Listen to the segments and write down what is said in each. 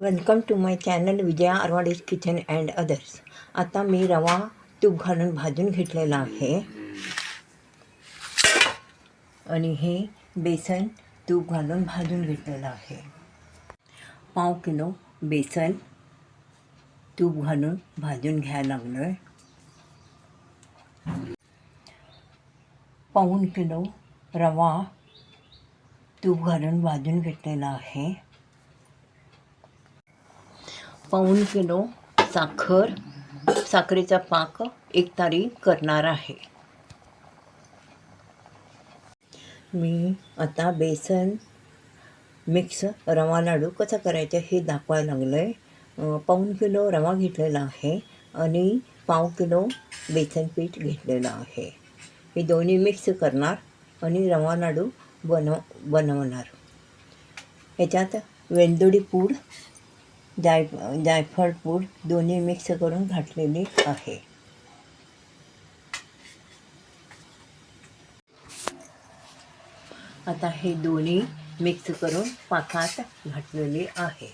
Welcome to my channel Vijaya आरवाडीज kitchen and others आता मी रवा तूप घालून भाजून घेतलेला आहे. आणि हे बेसन तूप घालून भाजून घेतलेलं आहे. पाव किलो बेसन तूप घालून भाजून घ्यायला लागलो आहे पाऊण किलो रवा तूप घालून भाजून घेतलेला आहे. पाऊण किलो साखर साखरेचा पाक एक तारी करणार आहे. मी आता बेसन मिक्स रवा लाडू कसा करायचा हे दाखवायला लागलं आहे पाऊण किलो रवा घेतलेला आहे आणि पाव किलो बेसन पीठ घेतलेलं आहे. हे दोन्ही मिक्स करणार आणि रवा लाडू बनव बनवणार. ह्याच्यात वेलदोडी पूड जाय जायफळ पूड दोन्ही मिक्स करून घातलेली आहे. आता हे दोन्ही मिक्स करून पाकात घातलेले आहे.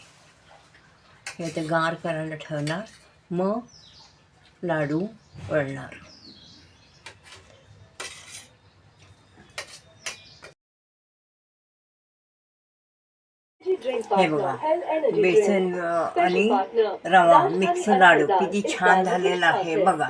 हे आता गार करायला ठेवणार. मग लाडू वळणार. हे बघा बेसन आणि रवा मिक्स लाडू. किती छान झालेला आहे बघा.